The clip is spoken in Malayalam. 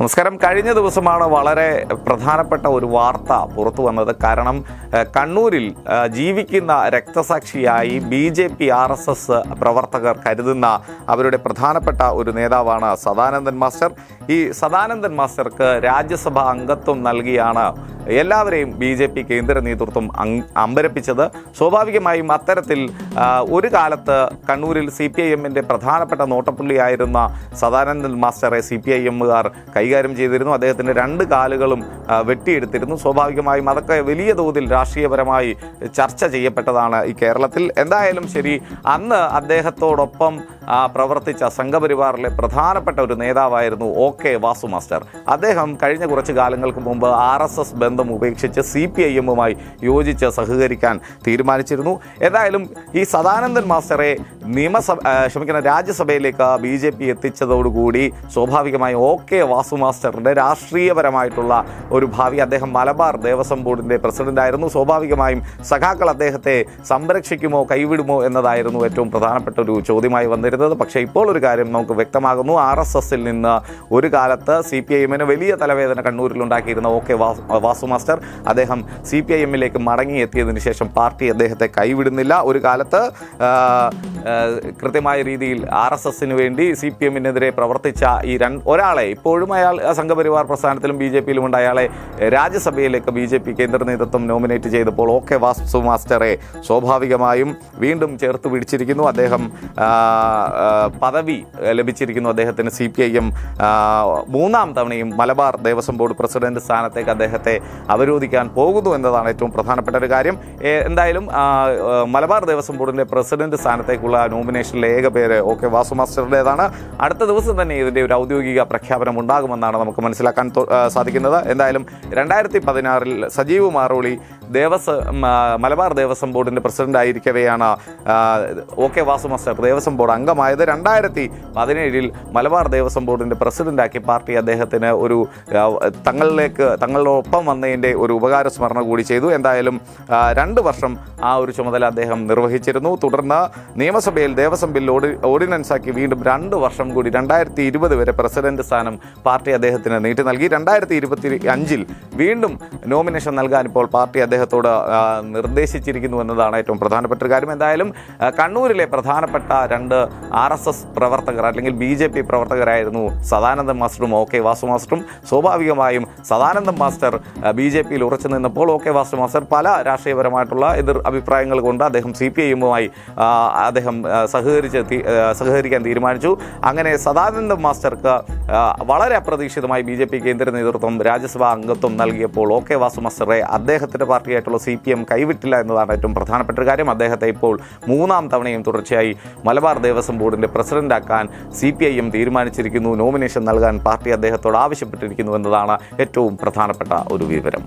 നമസ്കാരം. കഴിഞ്ഞ ദിവസമാണ് വളരെ പ്രധാനപ്പെട്ട ഒരു വാർത്ത പുറത്തു വന്നത്. കാരണം കണ്ണൂരിൽ ജീവിക്കുന്ന രക്തസാക്ഷിയായി B J P R S S പ്രവർത്തകർ കരുതുന്ന അവരുടെ പ്രധാനപ്പെട്ട ഒരു നേതാവാണ് സദാനന്ദൻ മാസ്റ്റർ. ഈ സദാനന്ദൻ മാസ്റ്റർക്ക് രാജ്യസഭ അംഗത്വം നൽകിയാണ് എല്ലാവരെയും ബി ജെ പി കേന്ദ്ര നേതൃത്വം അമ്പരപ്പിച്ചത്. സ്വാഭാവികമായും അത്തരത്തിൽ ഒരു കാലത്ത് കണ്ണൂരിൽ സി പി ഐ എമ്മിന്റെ പ്രധാനപ്പെട്ട നോട്ടപ്പുള്ളിയായിരുന്ന സദാനന്ദൻ മാസ്റ്ററെ സി പി ഐ എമ്മുകാർ കൈകാര്യം ചെയ്തിരുന്നു. അദ്ദേഹത്തിന്റെ രണ്ട് കാലുകളും വെട്ടിയെടുത്തിരുന്നു. സ്വാഭാവികമായും അതൊക്കെ വലിയ തോതിൽ രാഷ്ട്രീയപരമായി ചർച്ച ചെയ്യപ്പെട്ടതാണ് ഈ കേരളത്തിൽ. എന്തായാലും ശരി അന്ന് അദ്ദേഹത്തോടൊപ്പം പ്രവർത്തിച്ച സംഘപരിവാറിലെ പ്രധാനപ്പെട്ട ഒരു നേതാവായിരുന്നു ഒ കെ വാസു മാസ്റ്റർ. അദ്ദേഹം കഴിഞ്ഞ കുറച്ച് കാലങ്ങൾക്ക് മുമ്പ് ആർ എസ് എസ് ബന്ധം ഉപേക്ഷിച്ച് സി പി ഐ എമ്മുമായി യോജിച്ച് സഹകരിക്കാൻ തീരുമാനിച്ചിരുന്നു. എന്തായാലും ഈ സദാനന്ദൻ മാസ്റ്ററെ നിയമസഭ ക്ഷമിക്കണം രാജ്യസഭയിലേക്ക് ബി ജെ പി എത്തിച്ചതോടുകൂടി സ്വാഭാവികമായും ഒ കെ വാസു മാസ്റ്ററിന്റെ രാഷ്ട്രീയപരമായിട്ടുള്ള ഒരു ഭാവി അദ്ദേഹം മലബാർ ദേവസ്വം ബോർഡിന്റെ പ്രസിഡന്റായിരുന്നു സ്വാഭാവികമായും സഖാക്കൾ അദ്ദേഹത്തെ സംരക്ഷിക്കുമോ കൈവിടുമോ എന്നതായിരുന്നു ഏറ്റവും പ്രധാനപ്പെട്ട ഒരു ചോദ്യമായി വന്നിരുന്നത്. പക്ഷേ ഇപ്പോൾ ഒരു കാര്യം നമുക്ക് വ്യക്തമാകുന്നു. ആർ എസ് എസിൽ നിന്ന് ഒരു കാലത്ത് സി പി ഐ എമ്മിന് വലിയ തലവേദന കണ്ണൂരിലുണ്ടാക്കിയിരുന്ന ഒ കെ വാസു മാസ്റ്റർ അദ്ദേഹം സി പി ഐ എമ്മിലേക്ക് മടങ്ങിയെത്തിയതിനു ശേഷം പാർട്ടി അദ്ദേഹത്തെ കൈവിടുന്നില്ല. ഒരു കാലത്ത് കൃത്യമായ രീതിയിൽ ആർ എസ് എസിന് വേണ്ടി സി പി എമ്മിനെതിരെ പ്രവർത്തിച്ച ഈ രണ്ട് ഒരാളെ ഇപ്പോഴും അയാൾ സംഘപരിവാർ പ്രസ്ഥാനത്തിലും ബി ജെ പിയിലുമുണ്ട് അയാളെ രാജ്യസഭയിലേക്ക് ബി ജെ പി കേന്ദ്ര നേതൃത്വം നോമിനേറ്റ് ചെയ്തപ്പോൾ ഒ കെ വാസു മാസ്റ്ററെ സ്വാഭാവികമായും വീണ്ടും ചേർത്ത് പിടിച്ചിരിക്കുന്നു. അദ്ദേഹം പദവി ലഭിച്ചിരിക്കുന്നു അദ്ദേഹത്തിന്. സി പി ഐ എം മൂന്നാം തവണയും മലബാർ ദേവസ്വം ബോർഡ് പ്രസിഡന്റ് സ്ഥാനത്തേക്ക് അദ്ദേഹത്തെ അവരോധിക്കാൻ പോകുന്നു എന്നതാണ് ഏറ്റവും പ്രധാനപ്പെട്ട ഒരു കാര്യം. എന്തായാലും മലബാർ ദേവസ്വം ബോർഡിന്റെ പ്രസിഡന്റ് സ്ഥാനത്തേക്കുള്ള നോമിനേഷനിലെ ഏക പേര് ഒ കെ വാസു മാസ്റ്ററുടേതാണ് അടുത്ത ദിവസം തന്നെ ഇതിന്റെ ഒരു ഔദ്യോഗിക പ്രഖ്യാപനം ഉണ്ടാകുമെന്നാണ് നമുക്ക് മനസ്സിലാക്കാൻ സാധിക്കുന്നത്. എന്തായാലും രണ്ടായിരത്തി പതിനാറിൽ സജീവ് മാറോളി ദേവസ്വം മലബാർ ദേവസ്വം ബോർഡിന്റെ ആ, O K Vasu master Devaswom board അംഗമായത്. രണ്ടായിരത്തി പതിനേഴിൽ മലബാർ ദേവസ്വം ബോർഡിന്റെ പ്രസിഡന്റാക്കി പാർട്ടി അദ്ദേഹത്തിന് ഒരു തങ്ങളിലേക്ക് തങ്ങളോടൊപ്പം വന്നതിന്റെ ഒരു ഉപകാര സ്മരണ കൂടി ചെയ്തു. എന്തായാലും രണ്ട് വർഷം ആ ഒരു ചുമതല അദ്ദേഹം നിർവഹിച്ചിരുന്നു. തുടർന്ന് നിയമസഭയിൽ ദേവസ്വം ബിൽ ഓർഡി ഓർഡിനൻസാക്കി വീണ്ടും രണ്ട് വർഷം കൂടി രണ്ടായിരത്തി ഇരുപത് വരെ പ്രസിഡന്റ് സ്ഥാനം പാർട്ടി അദ്ദേഹത്തിന് നീട്ടി നൽകി. രണ്ടായിരത്തി ഇരുപത്തി അഞ്ചിൽ വീണ്ടും നോമിനേഷൻ നൽകാൻ ഇപ്പോൾ പാർട്ടി അദ്ദേഹത്തോട് നിർദ്ദേശിച്ചിരിക്കുന്നു എന്നതാണ് ഏറ്റവും പ്രധാനപ്പെട്ട ഒരു കാര്യം. എന്തായാലും കണ്ണൂരിലെ പ്രധാനപ്പെട്ട രണ്ട് ആർ എസ് എസ് പ്രവർത്തകർ അല്ലെങ്കിൽ ബി ജെ പി പ്രവർത്തകരായിരുന്നു സദാനന്ദ മാസ്റ്ററും ഒ കെ വാസു മാസ്റ്ററും. സ്വാഭാവികമായും സദാനന്ദ മാസ്റ്റർ ബി ജെ പിയിൽ ഉറച്ചു നിന്നപ്പോൾ ഒ കെ വാസു മാസ്റ്റർ പല രാഷ്ട്രീയപരമായിട്ടുള്ള എതിർ അഭിപ്രായങ്ങൾ കൊണ്ട് അദ്ദേഹം സി പി ഐ എമ്മുമായി അദ്ദേഹം സഹകരിച്ച് സഹകരിക്കാൻ തീരുമാനിച്ചു. അങ്ങനെ സദാനന്ദ മാസ്റ്റർക്ക് വളരെ അപ്രതീക്ഷിതമായി ബി ജെ പി കേന്ദ്ര നേതൃത്വം രാജ്യസഭാ അംഗത്വം നൽകിയപ്പോൾ ഒ കെ വാസു മാസ്റ്ററെ അദ്ദേഹത്തിന്റെ പാർട്ടിയായിട്ടുള്ള സി പി എം കൈവിട്ടില്ല എന്നതാണ് ഏറ്റവും പ്രധാനപ്പെട്ട ഒരു കാര്യം. അദ്ദേഹത്തെ ഇപ്പോൾ മൂന്നാം തവണയും തുടർച്ചയായി മലബാർ ദേവസ്വം ബോർഡിന്റെ പ്രസിഡന്റാക്കാൻ സി പി ഐ എം തീരുമാനിച്ചിരിക്കുന്നു. നോമിനേഷൻ നൽകാൻ പാർട്ടി അദ്ദേഹത്തോട് ആവശ്യപ്പെട്ടിരിക്കുന്നു എന്നതാണ് ഏറ്റവും പ്രധാനപ്പെട്ട ഒരു വിവരം.